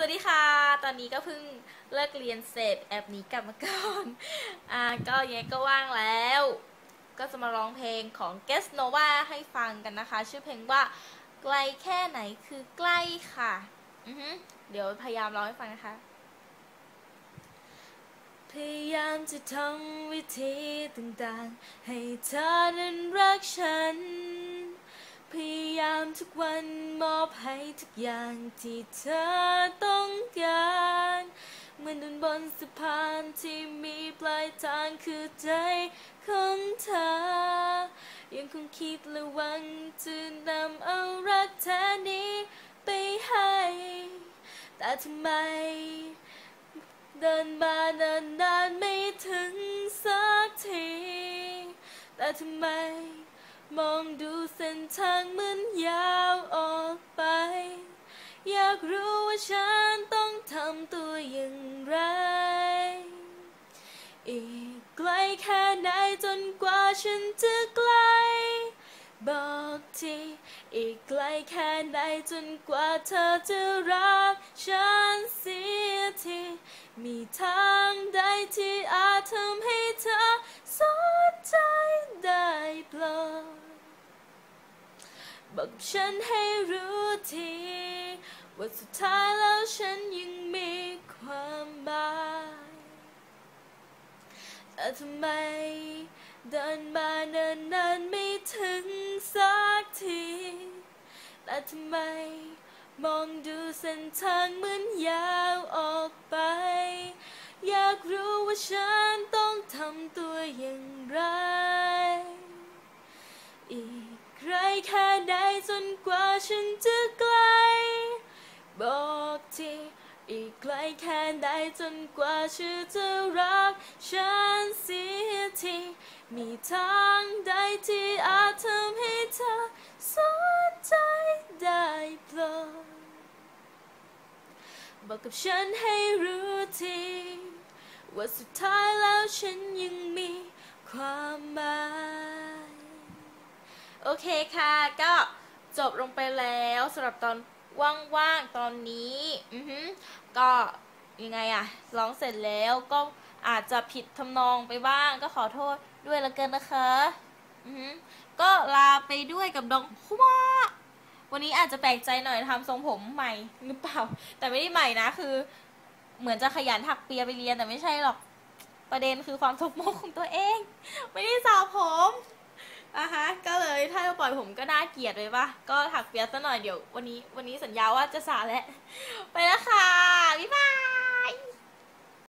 สวัสดีค่ะ ตอนนี้ก็เพิ่งเลิกเรียนเสร็จแอบหนี้กลับมาก่อน อ่า ก็ยังไงก็ว่างแล้ว ก็จะมาร้องเพลงของ Guess Nova ให้ฟังกันนะคะ ชื่อเพลงว่าไกลแค่ไหนคือใกล้ค่ะ อือฮึเดี๋ยวพยายามร้องให้ฟังนะคะ พยายามจะทำวิธีต่างๆ ให้เธอนั้นรักฉัน พยายามทุกวันมอบให้ทุกอย่างที่เธอต้องการเหมือนเดินบนสะพานที่มีปลายทางคือใจของเธอ ยังคงคิดและหวังจะนำเอารักแท้นี้ไปให้ แต่ทำไม เดินมาเดินนานไม่ถึงสักที แต่ทำไม มองดูเส้นทางเหมือนยาวออกไป อยากรู้ว่าฉันต้องทำตัวอย่างไร อีกไกลแค่ไหนจนกว่าฉันจะไกล บอกทีอีกไกลแค่ไหนจนกว่าเธอจะรักฉันเสียทีมีทางใดที่อาจทำใบอกฉันให้รู้ทีว่าสุดท้ายแล้วฉันยังมีความหมายแต่ทำไมเดินมาเนินนานไม่ถึงสักทีแต่ทำไมมองดูเส้นทางเหมือนยาวออกไป อยากรู้ว่าฉันต้องทำตัวอย่างไร อีกไกล แค่ไหนจนกว่าฉันจะไกล บอกทีอีกไกลแค่ไหนจนกว่าฉันจะรักฉันเสียทีมีทางใดที่อาจทำให้เธอสนใจได้โปรดบอกกับฉันให้รู้ทีว่าสุดท้ายแล้วฉันยังมีความหมาย โอเคค่ะ ก็จบลงไปแล้วสำหรับตอนว่างๆตอนนี้ อือหือก็ยังไงอะร้องเสร็จแล้วก็อาจจะผิดทำนองไปบ้าง ก็ขอโทษด้วยละกันนะคะ อือหือก็ลาไปด้วยกับดองคุมาวันนี้อาจจะแปลกใจหน่อยทำทรงผมใหม่หรือเปล่า แต่ไม่ได้ใหม่นะ คือ เหมือนจะขยันถักเปียไปเรียนแต่ไม่ใช่หรอก ประเด็นคือความสกมกของตัวเอง ไม่ได้สระผมอะฮะก็เถ้าจะปล่อยผมก็น่าเกลียดเลยปะก็ถักเปียซะหน่อยเดี๋ยววันนี้วันนี้สัญญาว่าจะสาแล้ว ไปแล้วค่ะ บ๊ายบาย